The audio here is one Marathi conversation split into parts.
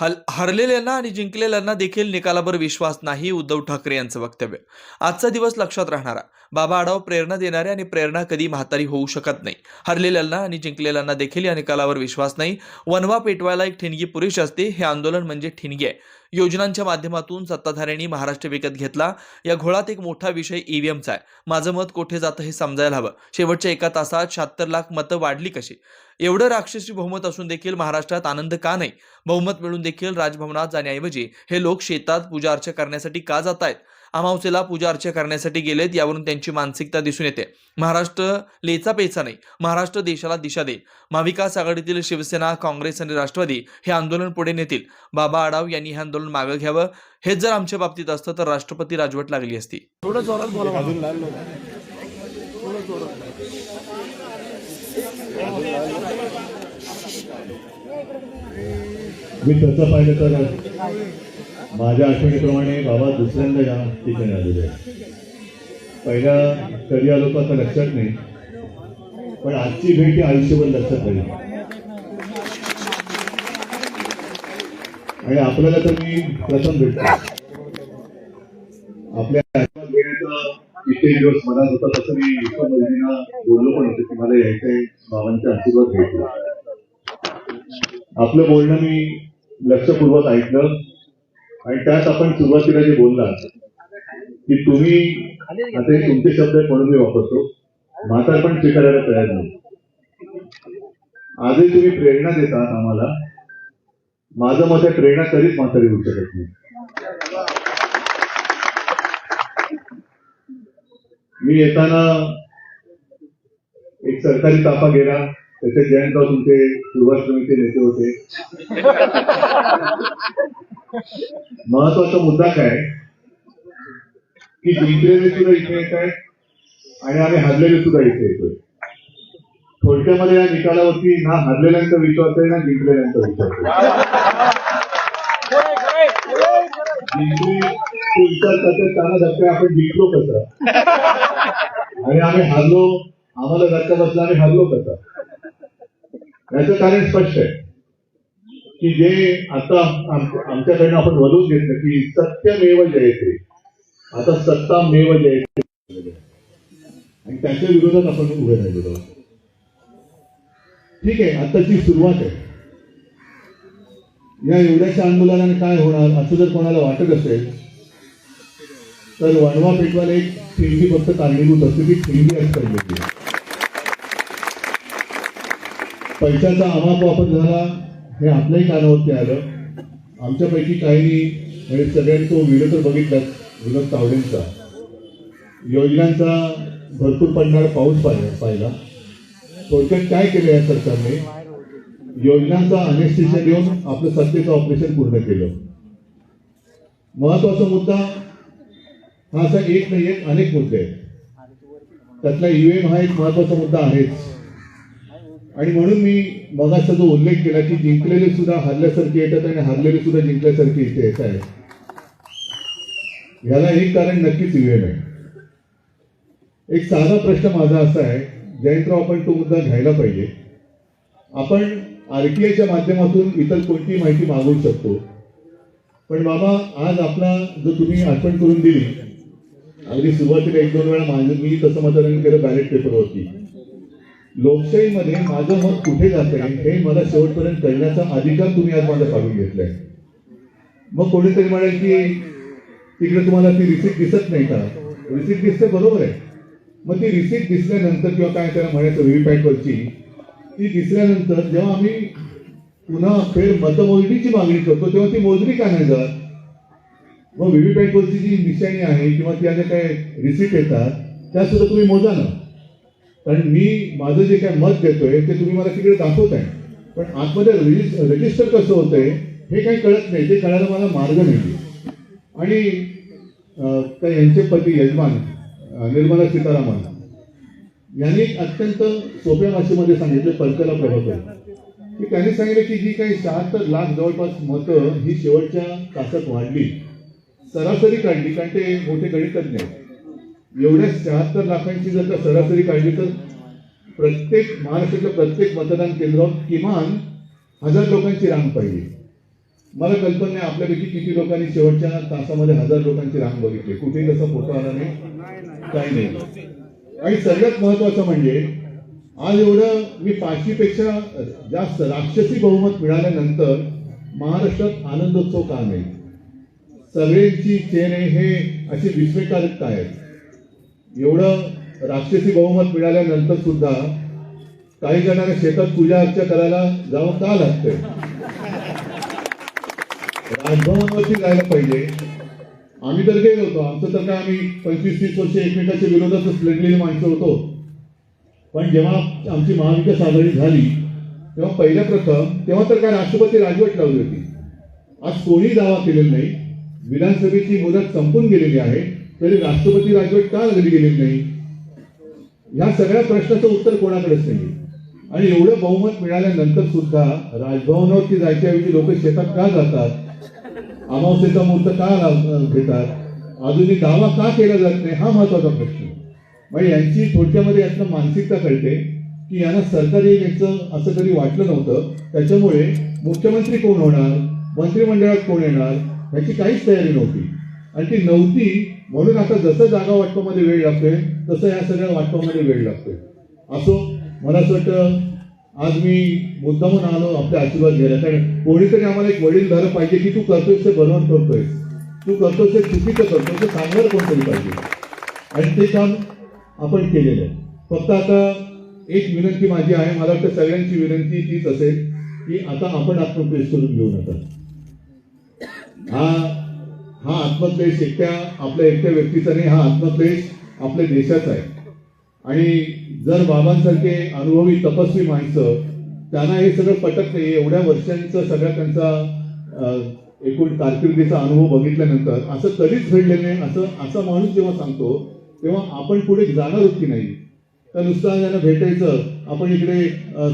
हल हरलेल्यांना आणि जिंकलेल्यांना देखील निकालावर विश्वास नाही उद्धव ठाकरे यांचं वक्तव्य. आजचा दिवस लक्षात राहणारा. बाबा आढाव प्रेरणा देणारे आणि प्रेरणा कधी म्हातारी होऊ शकत नाही. हरलेल्यांना आणि जिंकलेल्यांना देखील या निकालावर विश्वास नाही. वनवा पेटवायला एक ठिणगी पुरुष असते हे आंदोलन म्हणजे ठिणगी आहे. योजनांच्या माध्यमातून सत्ताधाऱ्यांनी महाराष्ट्र विकत घेतला. या घोळात एक मोठा विषय ईव्हीएमचा आहे. माझं मत कोठे जातं हे समजायला हवं. शेवटच्या एका तासात शहात्तर लाख मतं वाढली कशी? एवढं राक्षसी बहुमत असून देखील महाराष्ट्रात आनंद का नाही? बहुमत मिळून देखील राजभवनात जाण्याऐवजी हे लोक शेतात पूजा अर्चा करण्यासाठी का जात आहेत अमावस्येला पूजा अर्चा करण्यासाठी गेलेत यावरून त्यांची मानसिकता दिसून येते. महाराष्ट्र लेचा पेचा नाही महाराष्ट्र देशाला दिशा देईल महाविकास आघाडीतील शिवसेना काँग्रेस आणि राष्ट्रवादी हे आंदोलन पुढे नेतील. बाबा आढाव यांनी हे आंदोलन मागं घ्यावं. हेच जर आमच्या बाबतीत असतं तर राष्ट्रपती राजवट लागली असती. मी तसं पाहिलं तर माझ्या आठवणीप्रमाणे बाबा दुसऱ्यांदा या ठिकाणी आलेले आहेत. पहिल्या कधी आलो का लक्षात नाही पण आजची भेट ही आयुष्यभर लक्षात राहील. आणि आपल्याला तर मी प्रथम भेटतो. आपल्या आशीर्वाद घेण्याचा किती दिवस मनात होता तसं मी विश्व मोदींना बोललो पण होतो की मला यायचंय बाबांचा आशीर्वाद घ्यायचा. आपलं बोलणं मी लक्षपूर्वक ऐकलं. आणि त्यात आपण सुरुवातीला जे बोलला की तुम्ही आता तुमचे शब्द आहेत म्हणून मी वापरतो. म्हातारपण स्वीकारायला तयार नाही. आजही तुम्ही प्रेरणा देतात आम्हाला. माझं मत आहे प्रेरणा कधीच म्हातारी होऊ शकत नाही. मी येताना एक सरकारी ताफा गेला. त्याचे जयंतराव तुमचे सुभाष समिती नेते होते. महत्त्वाचा मुद्दा काय? की जिंकलेले सुद्धा इथे येत आहेत आणि आम्ही हरलेले सुद्धा इथे येतोय थोडक्यामध्ये या निकालावरती ना हरलेल्यांचा विश्वास आहे ना जिंकलेल्यांचा विश्वास आहे. विचार करतात त्यांना धक्का आपण जिंकलो कसा? आणि आम्ही हरलो आम्हाला धक्का बसला आम्ही हरलो कसा? याचं कारण स्पष्ट आहे. की जे आता आमच्याकडनं आपण वधून घेतलं की सत्यमेव जयते. आता सत्ता मेव जयते. आणि त्याच्या विरोधात आपण उभे राहिलेलो ठीक आहे आताची सुरुवात आहे. या एवढ्याच्या आंदोलनाने काय होणार असं जर कोणाला वाटत असेल तर वणवा पेटवाला एक ठिणगी फक्त कारणीभूत असते ती ठिणगी असते पहिली. पैशाचा अमाप वापर झाला हे आपल्याही कानावरती आलं? आमच्यापैकी काही म्हणजे सगळ्यांनी तो व्हिडिओ तर बघितलाच विनोद तावडेंचा. योजनांचा भरपूर पडणारा पाऊस पाहिला पाहिला. थोडक्यात काय केलं या सरकारने? योजनांचा अनेस्टिशन देऊन आपलं सत्तेचं ऑपरेशन पूर्ण केलं. महत्त्वाचा मुद्दा हा असा एक नाही एक अनेक मुद्दे आहेत. त्यातला ईव्हीएम हा एक महत्त्वाचा मुद्दा आहेच. आणि म्हणून मी मगाचा जो उल्लेख केला की जिंकलेले सुद्धा हरल्यासारखे येतात आणि हरलेले सुद्धा जिंकल्यासारखे इथे येत आहेत याला एक कारण नक्कीच ईव्हीएम आहे एक साधा प्रश्न माझा असा आहे जयंतराव आपण तो मुद्दा घ्यायला पाहिजे. आपण आरटीआयच्या माध्यमातून इतर कोणतीही माहिती मागवू शकतो. पण बाबा आज आपला जो तुम्ही आठवण करून दिली अगदी सुरुवातीला एक दोन वेळा माझं मी तसं मतदान केलं बॅलेट पेपरवरती लोकशाहीमध्ये माझं मत कुठे जाते आहे हे मला शेवटपर्यंत कळण्याचा अधिकार तुम्ही आज माझा काढून घेतलाय. मग कोणीतरी म्हणाल की तिकडे तुम्हाला ती रिसिप्ट दिसत नाही का? रिसिप्ट दिसते बरोबर आहे. मग ती रिसिप्ट दिसल्यानंतर किंवा काय त्याला म्हणायचं व्हीव्हीपॅटवरची ती दिसल्यानंतर जेव्हा आम्ही पुन्हा फेर मतमोजणीची मागणी करतो तेव्हा ती मोजणी का नाही जात? मग व्हीव्हीपॅटवरची जी निशाणी आहे किंवा त्या ज्या काय रिसिप्ट येतात त्या सुद्धा तुम्ही मोजा ना. कारण मी माझं जे काय मत देतोय ते तुम्ही मला तिकडे दाखवताय. पण आतमध्ये रजिस्टर कसं होतंय हे काही कळत नाही. ते कळायला मला मार्ग नाही आणि यांचे पती यजमान निर्मला सीतारामन. यांनी अत्यंत सोप्या भाषेमध्ये सांगितलं परकला प्रभाकर की त्यांनी सांगितलं की जी काही शहात्तर लाख जवळपास मतं ही शेवटच्या तासात वाढली. सरासरी काढली कारण ते मोठे गणितज्ञ आहेत. एवढ्या शहात्तर लाखांची जर का सरासरी काढली तर प्रत्येक महाराष्ट्राच्या प्रत्येक मतदान केंद्रावर किमान हजार लोकांची रांग पाहिजे मला कल्पना नाही आपल्यापैकी किती लोकांनी शेवटच्या तासामध्ये हजार लोकांची रांग बघितली. कुठेही तसा फोटो आला नाही. काही नाही. आणि सगळ्यात महत्वाचं म्हणजे आज एवढं मी पाचशेपेक्षा जास्त राक्षसी बहुमत मिळाल्यानंतर महाराष्ट्रात आनंदोत्सव का नाही? सगळ्यांची चेहरे हे असे विस्मयकारक काय आहेत? एवढं राक्षसी बहुमत मिळाल्यानंतर सुद्धा काही जणांना शेतात पूजा अर्चा करायला जावं का लागतंय? राजभवनावरती जायला पाहिजे. आम्ही तर गेलो होतो. आमचं तर काय आम्ही पंचवीस तीस वर्ष एकमेकाच्या विरोधातच लढलेली माणसं होतो. पण जेव्हा आमची महाविकास आघाडी झाली तेव्हा पहिल्या प्रथम तेव्हा तर काय राष्ट्रपती राजवट लावली होती. आज कोणी दावा केलेला नाही. विधानसभेची मुदत संपून गेलेली आहे. तरी राष्ट्रपती राजवट का लागली गेलेली नाही? या सगळ्या प्रश्नाचं उत्तर कोणाकडेच नाही. आणि एवढं बहुमत मिळाल्यानंतर सुद्धा राजभवनावरती जायच्याऐवजी लोक शेतात का जातात? अमावस्येचा मुहूर्त का घेतात? अजूनही दावा का केला जात नाही? हा महत्त्वाचा प्रश्न. म्हणजे यांची थोडक्यामध्ये यातनं मानसिकता कळते की यांना सरकारी याचं असं कधी वाटलं नव्हतं. त्याच्यामुळे मुख्यमंत्री कोण होणार? मंत्रिमंडळात कोण येणार? याची काहीच तयारी नव्हती. आणि ती नव्हती म्हणून आता जसं जागा वाटपामध्ये वेळ लागतोय तसं या सगळ्या वाटपामध्ये वेळ लागतोय. असो मला असं वाटतं आज मी मुद्दामून आलो आपले आशीर्वाद घ्यायला कारण कोणीतरी आम्हाला एक वडील झालं पाहिजे की तू करतोयस ते बरोबर करतोय तू करतोस ते चुकीचं करतोस ते सांगणार कोणतरी पाहिजे. आणि ते काम आपण केलेलं आहे. फक्त आता एक विनंती माझी आहे मला वाटतं सगळ्यांची विनंती तीच असेल की आता आपण आत्मक्लेश करून घेऊ नका. हा हा आत्मद्वेष एकट्या आपल्या एकट्या व्यक्तीचा नाही हा आत्मद्वेष आपल्या देशाचा आहे. आणि जर बाबांसारखे अनुभवी तपस्वी माणसं त्यांना हे सगळं पटत नाही एवढ्या वर्षांचा सगळ्या त्यांचा एकूण कारकिर्दीचा अनुभव बघितल्यानंतर असं कधीच घडलेलं नाही. असं असा माणूस जेव्हा सांगतो तेव्हा आपण पुढे जाणार होत की नाही? तर नुसतं त्यांना भेटायचं आपण इकडे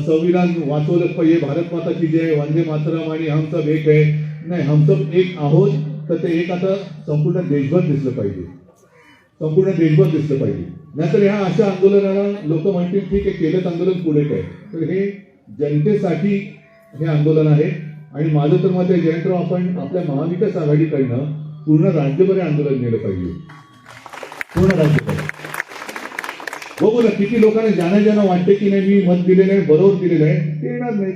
संविधान वाचवलं पाहिजे भारत माता की जय वंदे मातरम आणि हमसब एक आहे नाही हमसब एक आहोत. तर ते एक आता संपूर्ण देशभर दिसलं पाहिजे. संपूर्ण देशभर दिसलं पाहिजे. नाहीतर ह्या अशा आंदोलनाला लोक म्हणतील ठीक आहे केलं आंदोलन पुढे काय? तर हे जनतेसाठी हे आंदोलन आहे. आणि माझं तर मत आहे जयंतराव आपण आपल्या महाविकास आघाडीकडनं पूर्ण राज्यभर आंदोलन नेलं पाहिजे. पूर्ण राज्यभर. हो, बघू ना किती लोकांना ज्यांना ज्यांना वाटते की नाही मी मत दिलेलं आहे बरोबर दिलेलं आहे ते येणार नाही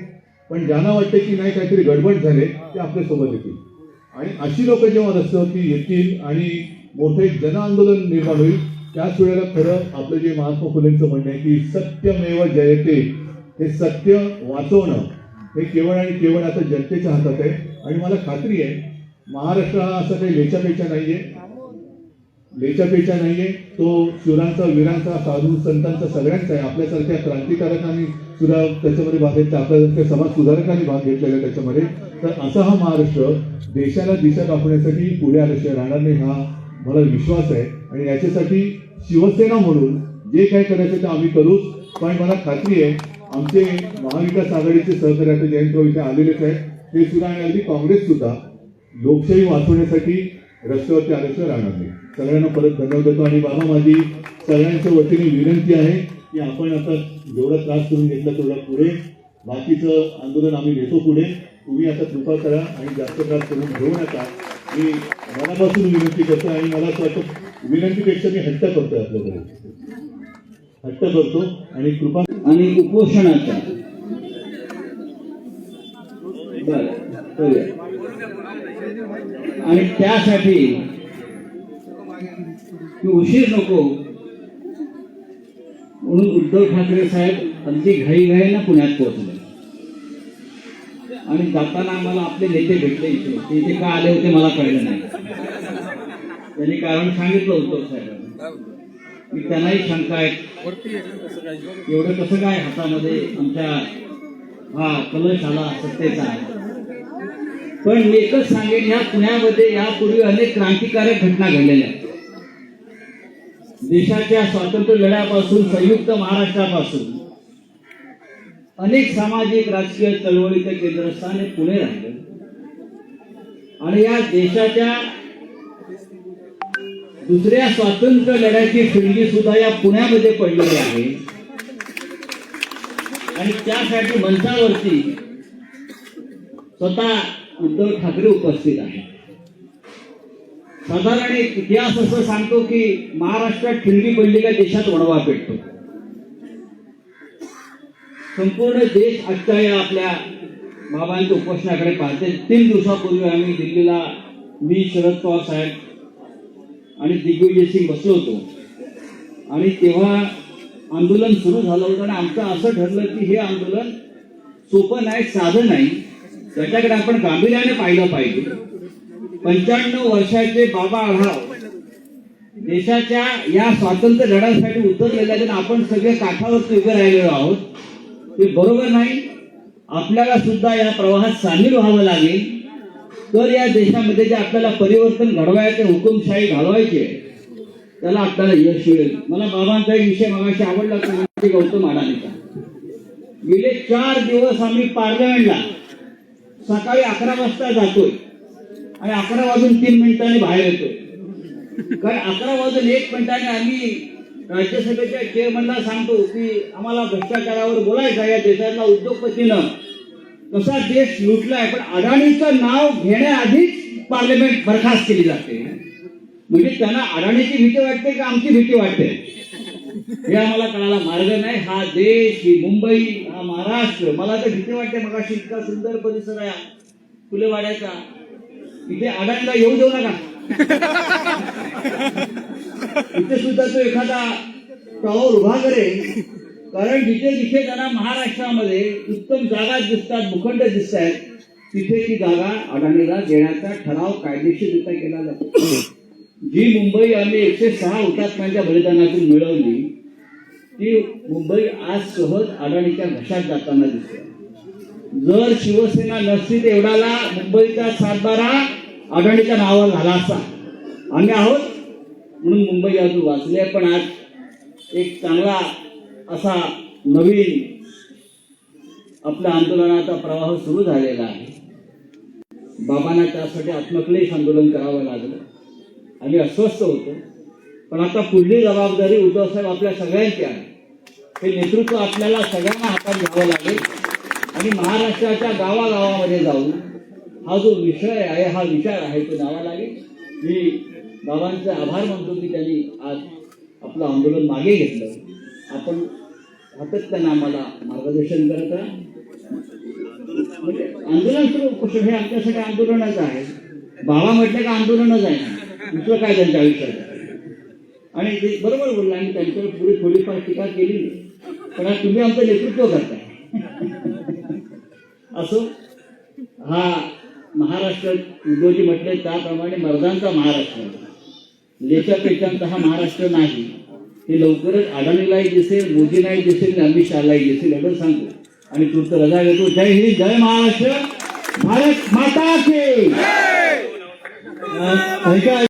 पण ज्यांना वाटते की नाही काहीतरी गडबड झाले ते आपल्यासोबत येतील. आणि अशी लोक जेव्हा रस्त्यावरती येतील आणि मोठे जनआंदोलन जन आंदोलन निर्माण होईल त्याच वेळेला खरं आपलं जे महात्मा फुलेंचं म्हणणं आहे की सत्यमेव जयते. हे सत्य वाचवणं हे केवळ आणि केवळ आता जनतेच्या हातात आहे. आणि मला खात्री आहे महाराष्ट्र हा असा काही लेचापेचा आहे लेचापेचा नाही आहे तो शिवरांचा वीरांचा साधू संतांचा सगळ्यांचा आहे. आपल्यासारख्या क्रांतिकारकांनी सुद्धा त्याच्यामध्ये भाग घेतला आपल्या समाज सुधारकांनी भाग घेतलेला त्याच्यामध्ये. तर असा हा महाराष्ट्र देशाला दिशा दाखवण्यासाठी पुढे आल्याशिवाय राहणार नाही हा मला विश्वास आहे. आणि याच्यासाठी शिवसेना म्हणून जे काय करायचं ते आम्ही करूच पण मला खात्री आहे आमचे महाविकास आघाडीचे सहकारी आता जयंतराव इथे आलेलेच आहे ते सुद्धा आणि अगदी काँग्रेस सुद्धा लोकशाही वाचवण्यासाठी रस्त्यावरती आल्याशिवाय राहणार नाही. सगळ्यांना परत धन्यवाद देतो. आणि बाबा माझी सगळ्यांच्या वतीने विनंती आहे की आपण आता जेवढा त्रास करून घेतला तेवढा पुढे बाकीचं आंदोलन आम्ही घेतो पुढे. तुम्ही आता कृपा करा आणि जास्त त्रास करून घेऊ नका. मी मनापासून विनंती करतो आणि मला असं वाटतं विनंतीपेक्षा मी हट्ट करतोय आपल्याकडे. हट्ट करतो आणि कृपा आणि उपोषणाचा. आणि त्यासाठी उशीर नको. म्हणून उद्धव ठाकरे साहेब अगदी घाईघाईनं पुण्यात पोहोचले. आणि जाताना आम्हाला आपले नेते भेटले इथे. ते इथे का आले होते मला कळलं नाही. त्यांनी कारण सांगितलं उद्धव साहेबांनी की त्यांनाही शंका आहे. एवढं कसं काय हातामध्ये आमच्या हा कलश आला सत्तेचा पण मी एकच सांगेन या पुण्यामध्ये यापूर्वी अनेक क्रांतिकारक घटना घडलेल्या आहेत. देशाच्या स्वातंत्र्य लढ्यापासून संयुक्त महाराष्ट्रापासून अनेक सामाजिक राजकीय चळवळीचं केंद्रस्थान हे पुणे राहिलं. आणि या देशाच्या दुसऱ्या स्वातंत्र्य लढ्याची फिरगी सुद्धा या पुण्यामध्ये पडलेली आहे. आणि त्यासाठी मंचावरती स्वतः उद्धव ठाकरे उपस्थित आहेत. साधारण एक इतिहास असं सांगतो की महाराष्ट्रात ठिणगी पडली का देशात वणवा पेटतो. संपूर्ण देश आजच्या या आपल्या बाबांच्या उपोषणाकडे पाहते. तीन दिवसापूर्वी आम्ही दिल्लीला मी शरद पवार साहेब आणि दिग्विजय सिंग बसलो होतो. आणि तेव्हा आंदोलन सुरू झालं होतं आणि आमचं असं ठरलं की हे आंदोलन सोपं नाही साधं नाही. त्याच्याकडे आपण गांभीर्याने पाहिलं पाहिजे. पंच्याण्णव वर्षाचे बाबा आढाव देशाच्या या स्वातंत्र्य लढ्यासाठी उतरलेले आहेत आपण सगळे काठावरती उभे राहिलेलो आहोत. ते बरोबर नाही. आपल्याला सुद्धा या प्रवाहात सामील व्हावं लागेल. तर या देशामध्ये जे आपल्याला परिवर्तन घडवायचे हुकुमशाही घालवायचे त्याला आपल्याला यश मिळेल. मला बाबांचा एक विषय मगाशी आवडला तो म्हणजे गौतम अडाणीचा. गेले चार दिवस आम्ही पार्लमेंटला सकाळी अकरा वाजता जातोय. आणि अकरा वाजून तीन मिनिटांनी बाहेर येतो कारण अकरा वाजून एक मिनिटाने आम्ही राज्यसभेच्या चेअरमनला सांगतो की आम्हाला भ्रष्टाचारावर बोलायचं या देशातला उद्योगपतीनं. कसा देश लुटलाय पण अडाणीचं नाव घेण्याआधीच पार्लमेंट बरखास्त केली जाते. म्हणजे त्यांना अडाणीची भीती वाटते का आमची भीती वाटते? हे आम्हाला कळायला मार्ग नाही. हा देश ही मुंबई हा महाराष्ट्र. मला तर भीती वाटते मग इतका सुंदर परिसर आहे. फुलेवाड्याचा. इथे अडाणीला येऊ देऊ नका. इथे सुद्धा तो एखादा टॉवर उभा करेल. कारण जिथे जिथे त्यांना महाराष्ट्रामध्ये उत्तम जागा दिसतात भूखंड दिसत आहेत तिथे ती जागा अडाणीला देण्याचा ठराव कायदेशीररित्या केला जातो. जी मुंबई आम्ही एकशे सहा हुतात्म्यांच्या बलिदानातून मिळवली ती मुंबई आज सहज अडाणीच्या घशात जाताना दिसते. जर शिवसेना नसती तर एवढाला मुंबईचा सातबारा आघाडीच्या नावावर झाला असता. आम्ही आहोत म्हणून मुंबई अजून वाचले पण आज एक चांगला असा नवीन आपल्या आंदोलनाचा प्रवाह सुरू झालेला आहे. बाबांना त्यासाठी आत्मक्लेश आंदोलन करावं लागलं. आम्ही अस्वस्थ होतो. पण आता पुढली जबाबदारी उद्धवसाहेब आपल्या सगळ्यांची आहे. हे नेतृत्व आपल्याला सगळ्यांना हातात घ्यावं लागेल. आणि महाराष्ट्राच्या गावागावामध्ये जाऊन हा जो विषय आहे हा विचार आहे तो द्यावा लागेल. मी बाबांचे आभार मानतो की त्यांनी आज आपलं आंदोलन मागे घेतलं. आपण सातत्यानं आम्हाला मार्गदर्शन करत. म्हणजे आंदोलन सुरू हे आमच्यासाठी आंदोलनच आहे. बाबा म्हटलं का आंदोलनच आहे ना? दुसरं काय त्यांच्या आयुष्यात? आणि ते बरोबर बोलला आणि त्यांच्यावर पुढे थोडीफार टीका केली. पण आज तुम्ही आमचं नेतृत्व करताय. असो हा महाराष्ट्र उद्योजी म्हटले त्याप्रमाणे मर्दांचा महाराष्ट्र लेखापेक्षांचा हा महाराष्ट्र नाही. हे लवकरच अडाणीलाही दिसेल मोदीलाही दिसेल आणि अमित शहालाही दिसेल एवढं सांगतो आणि तूर्त रजा घेतो. जय हिंद जय महाराष्ट्र. भारत माता के